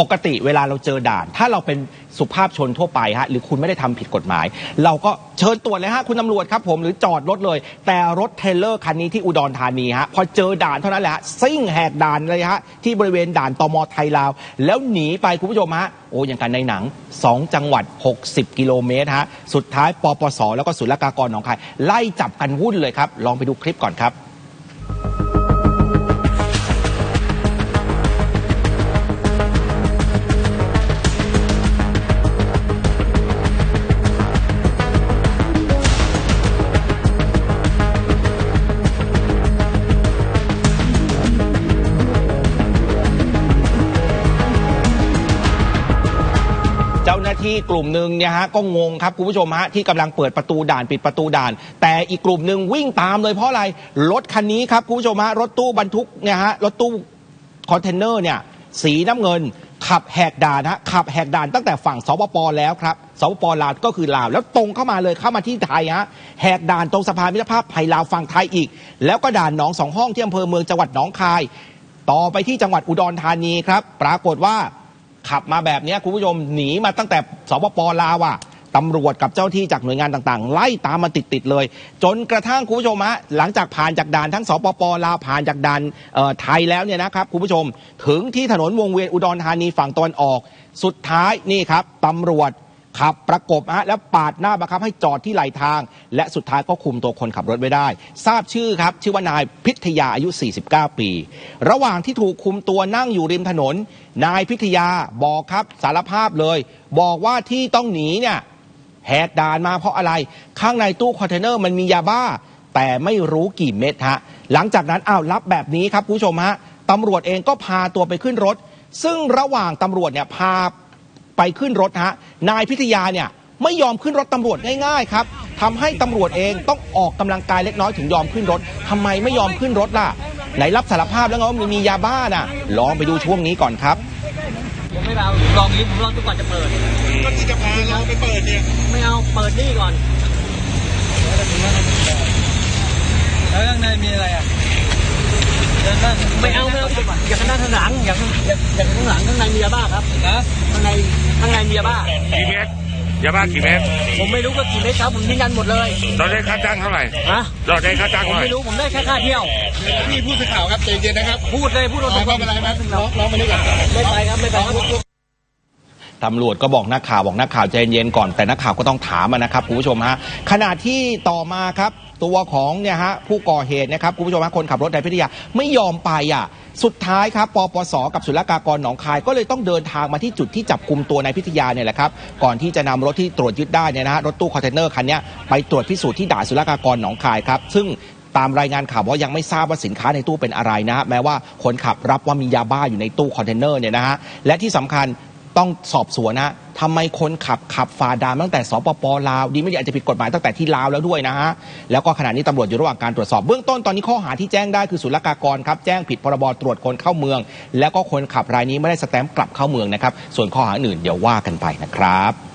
ปกติเวลาเราเจอด่าน ถ้าเราเป็นสุภาพชนทั่วไปฮะหรือคุณไม่ได้ทำผิดกฎหมาย เราก็เชิญตรวจเลยฮะคุณตำรวจครับผมหรือจอดรถเลย แต่รถเทเลอร์คันนี้ที่อุดรธานีฮะพอเจอด่านเท่านั้นแหละฮะซิ่งแหกด่านเลยฮะที่บริเวณด่านตมไทยลาว แล้วหนีไปคุณผู้ชมฮะโอ้อย่างกันในหนัง 2 จังหวัด 60 กิโลเมตรฮะสุดท้ายปปส แล้วก็ศุลกากรหนองคายไล่จับกันวุ่นเลยครับลองไปดูคลิปก่อนครับ ที่กลุ่มหนึ่งเนี่ยฮะก็งงครับคุณผู้ชมฮะที่กำลังเปิดประตูด่านปิดประตูด่าน แต่อีกกลุ่มหนึ่งวิ่งตามเลยเพราะอะไรรถคันนี้ครับคุณผู้ชมฮะรถตู้บรรทุกเนี่ยฮะรถตู้คอนเทนเนอร์เนี่ยสีน้ำเงินขับแหกด่านฮะขับแหกด่านตั้งแต่ฝั่งสปปแล้วครับสปปลาวก็คือลาว แล้วตรงเข้ามาเลยเข้ามาที่ไทยฮะแหกด่านตรงสะพานมิตรภาพไทยลาวฝั่งไทยอีก แล้วก็ด่านหนองสองห้องที่อำเภอเมืองจังหวัดหนองคาย ต่อไปที่จังหวัดอุดรธานีครับ ปรากฏว่า ขับมาแบบเนี้ยคุณผู้ชมหนีมาตั้งแต่สปปลาวอะตำรวจกับเจ้าที่จากหน่วยงานต่างๆ ไล่ตามมาติดๆเลย จนกระทั่งคุณผู้ชมฮะหลังจากผ่านจากด่านทั้งสปปลาวผ่านจากด่านไทยแล้วเนี่ยนะครับคุณผู้ชม ถึงที่ถนนวงเวียนอุดรธานีฝั่งตะวันออก สุดท้ายนี่ครับตำรวจ ขับประกบฮะแล้วปาดหน้าบังคับให้จอดที่ไหลทาง และสุดท้ายก็คุมตัวคนขับรถไว้ได้ ทราบชื่อครับชื่อว่านายพิทยาอายุ 49 ปี ระหว่างที่ถูกคุมตัวนั่งอยู่ริมถนน นายพิทยาบอกครับสารภาพเลย บอกว่าที่ต้องหนีเนี่ยแหกด่านมาเพราะอะไรข้างในตู้คอนเทนเนอร์มันมียาบ้า แต่ไม่รู้กี่เม็ดฮะหลังจากนั้นอ้าวรับแบบนี้ครับคุณผู้ชมฮะตำรวจเองก็พาตัวไปขึ้นรถ ซึ่งระหว่างตำรวจเนี่ยพา ไปขึ้นรถฮะนายพิทยาเนี่ยไม่ยอมขึ้นรถตำรวจง่ายๆครับทำให้ตำรวจเองต้องออกกำลังกายเล็กน้อยถึงยอมขึ้นรถทำไมไม่ยอมขึ้นรถล่ะ ไหนรับสารภาพแล้วไงว่ามันมียาบ้าน่ะ ลองไปดูช่วงนี้ก่อนครับผมไม่เอาลองนี้ผมลองจนกว่าจะเปิดก็ที่จะพาเราไปเปิดเนี่ยไม่เอาเปิดนี่ก่อนแล้วข้างในมีอะไรอะเดินนั่ง ไม่เอาไม่เอาอย่าข้างหน้าข้างหลังอย่าข้างอย่าอย่าข้างหลังข้างในมียาบ้าครับนะข้างในข้างในมียาบ้ากี่เมตรยาบ้ากี่เมตรผมไม่รู้ว่ากี่เม็ดครับผมยืนยันหมดเลยเราได้ค่าจ้างเท่าไหร่ฮะเราได้ค่าจ้างผมเท่าไหร่ไม่รู้ผมได้แค่ค่าเที่ยวพี่ผู้สื่อข่าวครับใจเย็นนะครับพูดเลยพูดน้องตรงไม่เป็นไรไหมน้องน้องมานี่ก่อนไม่ไปครับไม่ไปครับ ตำรวจก็บอกนักข่าวบอกนักข่าวใจเย็นก่อนแต่นักข่าวก็ต้องถามนะครับคุณผู้ชมฮะขณะที่ต่อมาครับตัวของเนี่ยฮะผู้ก่อเหตุนะครับคุณผู้ชมฮะคนขับรถนายพิทยาไม่ยอมไปอะสุดท้ายครับปปส กับศุลกากรหนองคาย ก็เลยต้องเดินทางมาที่จุดที่จับกลุ่มตัวนายพิทยาเนี่ยแหละครับก่อนที่จะนำรถที่ตรวจยึดได้เนี่ยนะฮะรถตู้คอนเทนเนอร์คันนี้ไปตรวจพิสูจน์ที่ด่านศุลกากรหนองคายครับซึ่งตามรายงานข่าวว่ายังไม่ทราบว่าสินค้าในตู้เป็นอะไรนะฮะแม้ว่าคนขับรับว่ามียาบ้าอยู่ในตู้คอนเทนเนอร์เนี่ยนะฮะและที่สำคัญ ต้องสอบสวนนะทำไมคนขับขับฝ่าด่านตั้งแต่สปปลาวดีไม่ดีอาจจะผิดกฎหมายตั้งแต่ที่ลาวแล้วด้วยนะฮะแล้วก็ขณะนี้ตำรวจอยู่ระหว่างการตรวจสอบเบื้องต้นตอนนี้ข้อหาที่แจ้งได้คือศุลกากรครับแจ้งผิดพรบตรวจคนเข้าเมือง แล้วก็คนขับรายนี้ไม่ได้สแตมป์กลับเข้าเมืองนะครับส่วนข้อหาอื่นเดี๋ยวว่ากันไปนะครับ